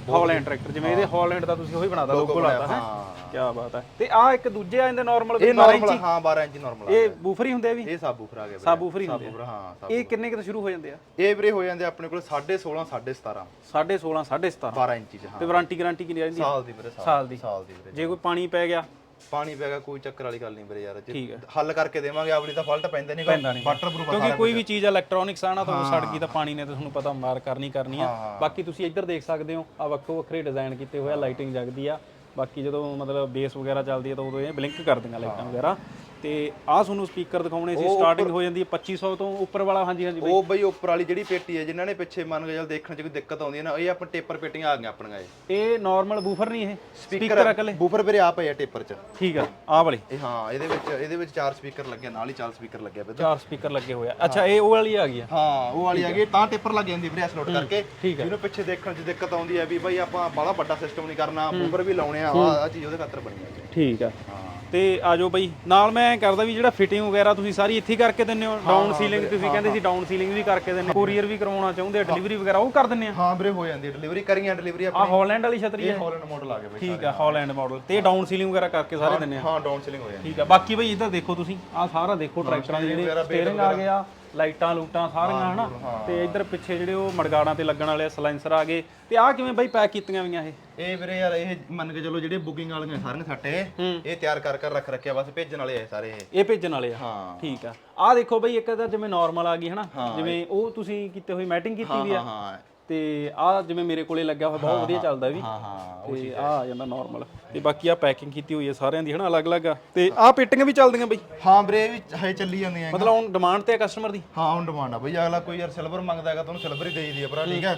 ਹਾਲੈਂਡ ਟਰੈਕਟਰ ਜਿਵੇਂ ਇਹਦੇ ਹਾਲੈਂਡ ਦਾ ਤੁਸੀਂ ਉਹੀ ਬਣਾਤਾ ਲੋਗੋ ਲਾਤਾ ਹੈ। ਹਾਂ। ਕੀ ਬਾਤ ਹੈ। ਤੇ ਆ ਇੱਕ ਦੂਜੇ ਆ ਜਾਂਦੇ ਨਾਰਮਲ ਇਹ ਨਾਰਮਲ ਹਾਂ 12 ਇੰਚ ਨਾਰਮਲ ਆ। ਇਹ ਬੂਫਰ ਹੀ ਹੁੰਦੇ ਆ ਵੀ? ਇਹ ਸਾਬ ਬੂਫਰ ਆ ਵੀਰੇ ਸਾਬ ਬੂਫਰ ਹੀ ਹੁੰਦੇ ਬੂਫਰ ਹਾਂ ਸਾਬ ਇਹ ਕਿੰਨੇ ਕਿਤੇ ਸ਼ੁਰੂ ਹੋ ਜਾਂਦੇ ਆ? ਇਹ ਵੀਰੇ ਹੋ ਜਾਂਦੇ ਆਪਣੇ ਕੋਲ 16.5 17.5 16.5 17.5 12 ਇੰਚੀ ਚ ਹਾਂ। ਤੇ ਵਾਰੰਟੀ ਗਾਰੰਟੀ ਕਿੰਨੀ ਰਹਿੰਦੀ ਆ? ਸਾਲ ਦੀ ਵੀਰੇ ਸਾਲ ਦੀ ਸਾਲ ਦੀ ਵੀਰੇ। ਜੇ ਕੋਈ ਪਾਣੀ ਪੈ ਗਿਆ ਪਾਣੀ ਪੈਗਾ ਕੋਈ ਚੱਕਰ ਵਾਲੀ ਗੱਲ ਨਹੀਂ ਵੀਰੇ ਯਾਰ। ਜੇ ਠੀਕ ਹੈ। ਹੱਲ ਕਰਕੇ ਦੇਵਾਂਗੇ ਆਪਣੀ ਤਾਂ ਫਾਲਟ ਪੈਂਦਾ ਨਹੀਂ ਪੈਂਦਾ ਨਹੀਂ। ਵਾਟਰ ਪ੍ਰੂਫ ਕਿਉਂਕਿ ਕੋਈ ਵੀ ਚੀਜ਼ ਇਲੈਕਟ੍ਰੋਨਿਕਸ ਆ ਨਾ ਤਾਂ ਉਹ ਸੜ ਗਈ ਤਾਂ ਪਾਣੀ ਨੇ ਤਾਂ ਤੁਹਾਨੂੰ ਪਤਾ ਮਾਰ ਕਰਨੀ ਕਰਨੀ ਆ। ਬਾਕੀ ਤੁਸੀਂ ਇੱਧਰ ਦੇਖ ਸਕਦੇ ਹੋ ਆ ਵੱਖੋ ਵੱਖਰੇ ਡਿਜ਼ਾਈਨ ਕੀਤੇ ਹੋਏ ਆ ਲਾਈਟਿੰਗ ਜਗਦੀ ਆ। ਬਾਕੀ ਜਦੋਂ ਮਤਲਬ ਬੇਸ ਵਗੈਰਾ ਚੱਲਦੀ ਹੈ ਤਾਂ ਉਦੋਂ ਇਹ ਬਲਿੰਕ ਕਰਦੀਆਂ ਲਾਈਟਾਂ ਵਗੈਰਾ। ਤੇ ਆ ਤੁਹਾਨੂੰ ਸਪੀਕਰ ਦਿਖਾਉਣੇ ਸੀ ਸਟਾਰਟਿੰਗ ਹੋ ਜਾਂਦੀ ਹੈ 2500 ਤੋਂ ਉੱਪਰ ਵਾਲਾ ਹਾਂਜੀ ਹਾਂਜੀ ਉਹ ਬਈ। ਉੱਪਰ ਵਾਲੀ ਜਿਹੜੀ ਪੇਟੀ ਹੈ ਜਿਨ੍ਹਾਂ ਨੇ ਪਿੱਛੇ ਮੰਨ ਕੇ ਚੱਲ ਦੇਖਣ 'ਚ ਕੋਈ ਦਿੱਕਤ ਆਉਂਦੀ ਹੈ ਨਾ ਇਹ ਆਪਾਂ ਟੇਪਰ ਪੇਟੀਆਂ ਆ ਗਈਆਂ ਆਪਣੀਆਂ ਇਹ। ਇਹ ਨਾਰਮਲ ਬੂਫਰ ਨਹੀਂ ਇਹ ਸਪੀਕਰ ਅਕਲੇ ਬੂਫਰ ਵੀਰੇ ਆ ਪਏ ਆ ਟੇਪਰ 'ਚ। ਠੀਕ ਆ ਆਹ ਵਾਲੇ। ਇਹ ਹਾਂ ਇਹਦੇ ਵਿੱਚ ਇਹਦੇ ਵਿੱਚ ਚਾਰ ਸਪੀਕਰ ਲੱਗੇ ਨਾਲ ਹੀ ਚਾਰ ਸਪੀਕਰ ਲੱਗਿਆ ਪਿਆ। ਚਾਰ ਸਪੀਕਰ ਲੱਗੇ ਹੋਏ ਆ। ਅੱਛਾ ਇਹ ਉਹ ਵਾਲੀ ਆ ਗਈ ਆ। ਹਾਂ ਉਹ ਵਾਲੀ ਹੈਗੀ ਤਾਂ ਟੇਪਰ ਲੱਗ ਜਾਂਦੀ ਵੀਰੇ ਸਲੋਟ ਕਰਕੇ। ਹੈ। ਜਿਹਨੂੰ ਪਿੱਛੇ ਦੇਖਣ 'ਚ ਦਿੱਕਤ ਆਉਂਦੀ ਹੈ ਵੀ ਬਈ ਆਪਾਂ ਬਾਹਲਾ ਵੱਡਾ ਸਿਸਟਮ ਨਹੀਂ ਕਰਨਾ ਬੂਫਰ ਵੀ ਲਾਉਣੇ ਆ ਆ ਚੀਜ਼ ਉਹਦੇ ਖਾਤਰ ਬਣੀ ਹੈ ਠੀਕ ਆ। ਹਾਂ। ਤੇ ਆਜੋ ਬਈ। ਨਾਲ ਮੈਂ ਕਰਦਾ ਵੀ ਜਿਹੜਾ ਫਿਟਿੰਗ ਵਗੈਰਾ ਤੁਸੀਂ ਸਾਰੀ ਇੱਥੇ ਹੀ ਕਰਕੇ ਦਿੰਦੇ ਹੋ। ਡਾਊਨ ਸੀਲਿੰਗ ਤੁਸੀਂ ਕਹਿੰਦੇ ਸੀ ਡਾਊਨ ਸੀਲਿੰਗ ਵੀ ਕਰਕੇ ਦਿੰਦੇ ਕੋਰੀਅਰ ਵੀ ਕਰਵਾਉਣਾ ਚਾਹੁੰਦੇ ਆ ਡਿਲੀਵਰੀ ਵਗੈਰਾ ਉਹ ਕਰ ਦਿੰਦੇ ਆ? ਹਾਂ ਵੀਰੇ ਹੋ ਜਾਂਦੀ ਹੈ ਡਿਲੀਵਰੀ ਕਰੀਆਂ ਡਿਲੀਵਰੀ ਆ ਆਪਣੀ। ਹਾਲੈਂਡ ਵਾਲੀ ਛਤਰੀ ਹੈ। ਹਾਲੈਂਡ ਮਾਡਲ ਆ ਗਏ ਬਈ ਠੀਕ ਆ ਹਾਲੈਂਡ ਮਾਡਲ ਤੇ ਡਾਊਨ ਸੀਲਿੰਗ ਵਗੈਰਾ ਕਰਕੇ ਸਾਰੇ ਦਿੰਦੇ ਆ। ਹਾਂ ਡਾਊਨ ਸੀਲਿੰਗ ਹੋ ਜਾਂਦੀ ਠੀਕ ਆ। ਬਾਕੀ ਬਈ ਇੱਧਰ ਦੇਖੋ ਤੁਸੀਂ ਆ ਸਾਰਾ ਦੇਖੋ ਟਰੈਕਟਰਾਂ ਦੇ ਜਿਹੜੇ ਸਟੀਅਰਿੰਗ ਆ ਗਿਆ ਲਾਈਟਾਂ ਲੂਟਾਂ ਸਾਰੀਆਂ ਹਨਾ? ਤੇ ਇੱਧਰ ਪਿੱਛੇ ਜਿਹੜੇ ਉਹ ਮੜਗਾੜਾਂ ਤੇ ਲੱਗਣ ਵਾਲੇ ਸਲਾਈਂਸਰ ਆ ਗਏ। ਤੇ ਆ ਕਿਵੇਂ ਬਈ ਪੈਕ ਕੀਤੀਆਂ ਹੋਈਆਂ ਇਹ? ਇਹ ਵੀਰੇ ਯਾਰ ਇਹ ਮੰਨ ਕੇ ਚੱਲੋ ਜਿਹੜੇ ਬੁਕਿੰਗ ਵਾਲੀਆਂ ਸਾਰੀਆਂ ਸੱਟੇ ਇਹ ਤਿਆਰ ਕਰ ਕਰ ਰੱਖ ਰੱਖਿਆ ਬਸ ਭੇਜਣ ਵਾਲੇ ਆ ਸਾਰੇ ਇਹ। ਇਹ ਭੇਜਣ ਵਾਲੇ ਆ? ਹਾਂ। ਠੀਕ ਆ। ਆ ਦੇਖੋ ਬਈ ਇੱਕ ਤਾਂ ਜਿਵੇਂ ਨਾਰਮਲ ਆ ਗਈ ਹਨਾ? ਜਿਵੇਂ ਉਹ ਤੁਸੀਂ ਕੀਤੇ ਹੋਈ ਮੈਟਿੰਗ ਕੀਤੀ ਵੀ ਆ? ਹਾਂ ਹਾਂ। ਤੇ ਆ ਜਿਵੇਂ ਮੇਰੇ ਕੋਲੇ ਲੱਗਿਆ ਹੋਇਆ ਬਹੁਤ ਵਧੀਆ ਚੱਲਦਾ ਵੀ। ਹਾਂ ਹਾਂ ਤੇ ਆ ਆ ਜਾਂਦਾ ਨਾਰਮਲ ਤੇ ਬਾਕੀ ਆ ਪੈਕਿੰਗ ਕੀਤੀ ਹੋਈ ਹੈ ਸਾਰਿਆਂ ਦੀ ਹਨਾ ਅਲੱਗ-ਅਲੱਗ ਆ। ਤੇ ਆ ਪਿਟਿੰਗਾਂ ਵੀ ਚੱਲਦੀਆਂ ਬਈ? ਹਾਂ ਵੀਰੇ ਵੀ ਹੈ ਚੱਲੀ ਜਾਂਦੀਆਂ ਹੈਗੀਆਂ। ਮਤਲਬ ਹੁਣ ਡਿਮਾਂਡ ਤੇ ਆ ਕਸਟਮਰ ਦੀ? ਹਾਂ ਔਨ ਡਿਮਾਂਡ ਆ ਬਈ। ਅਗਲਾ ਕੋਈ ਯਾਰ ਸਿਲਵਰ ਮੰਗਦਾ ਹੈਗਾ ਤਾਂ ਉਹਨੂੰ ਸਿਲਵਰ ਹੀ ਦੇਈਦੀ ਆ ਭਰਾ ਠੀਕ ਹੈ?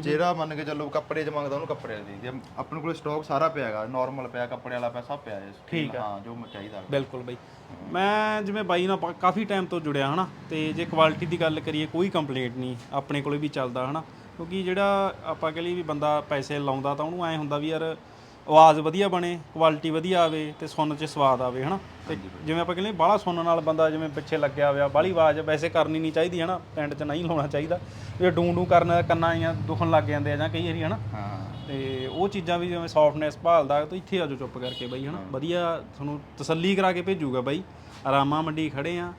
ਜਿਹੜਾ ਮੰਨ ਕੇ ਚੱਲੋ ਕੱਪੜੇ 'ਚ ਮੰਗਦਾ ਉਹਨੂੰ ਕੱਪੜੇ 'ਚ ਦੇਈਦੀ ਆ ਆਪਣੇ ਕੋਲ ਸਟਾਕ ਸਾਰਾ ਪਿਆ ਹੈਗਾ ਨਾਰਮਲ ਪਿਆ ਕੱਪੜੇ ਵਾਲਾ ਪਿਆ ਸਭ ਪਿਆ ਹੈ। ਠੀਕ ਹਾਂ ਜੋ ਮੈਂ ਚਾਹੀਦਾ। ਬਿਲਕੁਲ ਬਈ। ਮੈਂ ਜਿਵੇਂ ਬਾਈ ਨਾਲ ਕਾਫੀ ਟਾਈਮ ਤੋਂ ਜੁੜਿਆ ਹਨਾ ਤੇ ਜੇ ਕੁਆਲਿਟੀ ਦੀ ਗੱਲ ਕਰੀਏ ਕੋਈ ਕੰਪਲੇਂਟ ਨਹੀਂ ਆਪਣੇ ਕੋਲੇ ਵੀ ਚੱਲਦਾ ਹਨਾ ਕਿਉਂਕਿ ਜਿਹੜਾ ਆਪਾਂ ਕਹ ਲਈ ਵੀ ਬੰਦਾ ਪੈਸੇ ਲਾਉਂਦਾ ਤਾਂ ਉਹਨੂੰ ਐ ਹੁੰਦਾ ਵੀ ਯਾਰ ਆਵਾਜ਼ ਵਧੀਆ ਬਣੇ ਕੁਆਲਿਟੀ ਵਧੀਆ ਆਵੇ ਤੇ ਸੁਣਨ 'ਚ ਸਵਾਦ ਆਵੇ ਹਨਾ? ਤੇ ਜਿਵੇਂ ਆਪਾਂ ਕਹਿੰਦੇ ਬਾਹਲਾ ਸੁਣਨ ਨਾਲ ਬੰਦਾ ਜਿਵੇਂ ਪਿੱਛੇ ਲੱਗਿਆ ਹੋਇਆ ਬਾਹਲੀ ਆਵਾਜ਼ ਵੈਸੇ ਕਰਨੀ ਨਹੀਂ ਚਾਹੀਦੀ ਹਨਾ? ਪਿੰਡ 'ਚ ਨਹੀਂ ਲਾਉਣਾ ਚਾਹੀਦਾ। ਜੇ ਡੂੰ ਡੂੰ ਕਰਨ ਕੰਨਾਂ ਜਾਂ ਦੁਖਣ ਲੱਗ ਜਾਂਦੇ ਆ ਜਾਂ ਕਈ ਵਾਰੀ ਹਨਾ? ਤੇ ਉਹ ਚੀਜ਼ਾਂ ਵੀ ਜਿਵੇਂ ਸੌਫਟਨੈਸ ਭਾਲਦਾ ਤਾਂ ਇੱਥੇ ਆਜੋ ਚੁੱਪ ਕਰਕੇ ਬਾਈ ਹਨਾ? ਵਧੀਆ ਤੁਹਾਨੂੰ ਤਸੱਲੀ ਕਰਾ ਕੇ ਭੇਜੂਗਾ ਬਾਈ। ਆਰਾਮਾ ਮੰਡੀ ਖੜੇ ਆ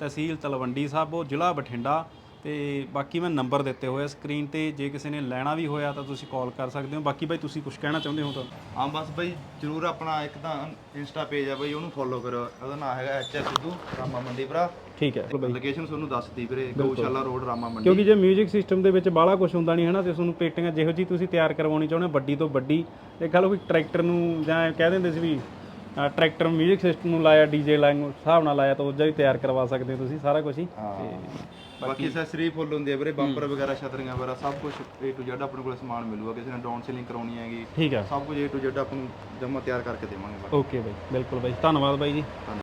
ਤਹਿਸੀਲ ਤਲਵੰਡੀ ਸਾਬੋ ਜ਼ਿਲ੍ਹਾ ਬਠਿੰਡਾ। ਤੇ ਬਾਕੀ ਮੈਂ ਨੰਬਰ ਦਿੱਤੇ ਹੋਏ ਆ ਸਕਰੀਨ ਤੇ ਜੇ ਕਿਸੇ ਨੇ ਲੈਣਾ ਵੀ ਹੋਇਆ ਤਾਂ ਤੁਸੀਂ ਕਾਲ ਕਰ ਸਕਦੇ ਹੋ ਬਾਕੀ ਬਾਈ ਤੁਸੀਂ ਕੁਝ ਕਹਿਣਾ ਚਾਹੁੰਦੇ ਹੋ ਤਾਂ ਹਾਂ ਬਸ ਬਈ ਜਰੂਰ ਆਪਣਾ ਇੱਕ ਤਾਂ ਇੰਸਟਾ ਪੇਜ ਆ ਬਈ ਉਹਨੂੰ ਫੋਲੋ ਕਰੋ ਉਹਦਾ ਨਾਮ ਹੈਗਾ ਐਚ ਐਸ ਸਿੱਧੂ ਰਾਮਾ ਮੰਡੀ ਭਰਾ ਠੀਕ ਹੈ ਲੋਕੇਸ਼ਨ ਤੁਹਾਨੂੰ ਦੱਸਤੀ ਵੀਰੇ ਗਊਸ਼ਾਲਾ ਰੋਡ ਰਾਮਾ ਮੰਡੀ ਕਿਉਂਕਿ ਜੇ 뮤직 ਸਿਸਟਮ ਦੇ ਵਿੱਚ ਬਾਹਲਾ ਕੁਝ ਹੁੰਦਾ ਨਹੀਂ ਹਨਾ ਤੇ ਤੁਹਾਨੂੰ ਪੇਟੀਆਂ ਜਿਹੋ ਜੀ ਤੁਸੀਂ ਤਿਆਰ ਕਰਵਾਉਣੀ ਚਾਹੁੰਦੇ ਹੋ ਵੱਡੀ ਤੋਂ ਵੱਡੀ ਤੇ ਕਹ ਲਓ ਵੀ ਟਰੈਕਟਰ ਨੂੰ ਜਾਂ ਐਂ ਕਹਿ ਦਿੰਦੇ ਸੀ ਵੀ ਅ, ਟਰੈਕਟਰ 뮤직 ਸਿਸਟਮ ਨੂੰ ਲਾਇਆ ਡੀਜੇ ਲਾਈਨ ਨੂੰ ਹਿਸਾਬ ਨਾਲ ਲਾਇਆ ਤਾਂ ਉਹਦਾ ਵੀ ਤਿਆਰ ਕਰਵਾ ਸਕਦੇ ਹੋ ਤੁਸੀਂ ਸਾਰਾ ਕੁਝ ਹੀ ਹਾਂ ਬਾਕੀ ਐਕਸੈਸਰੀ ਫੁੱਲ ਹੁੰਦੀ ਹੈ ਵੀਰੇ ਬੰਪਰ ਵਗੈਰਾ ਛਤਰੀਆਂ ਵਗੈਰਾ ਸਭ ਕੁਝ A to Z ਆਪਣੇ ਕੋਲ ਸਮਾਨ ਮਿਲੂਗਾ ਕਿਸੇ ਨੇ ਡਾਊਨ ਸੀਲਿੰਗ ਕਰਾਉਣੀ ਹੈਗੀ ਠੀਕ ਆ ਸਭ ਕੁਝ A to Z ਆਪਾਂ ਨੂੰ ਜਮਾ ਤਿਆਰ ਕਰਕੇ ਦੇਵਾਂਗੇ ਬਾਕੀ। ਓਕੇ ਬਾਈ ਬਿਲਕੁਲ ਬਾਈ ਧੰਨਵਾਦ ਬਾਈ ਜੀ।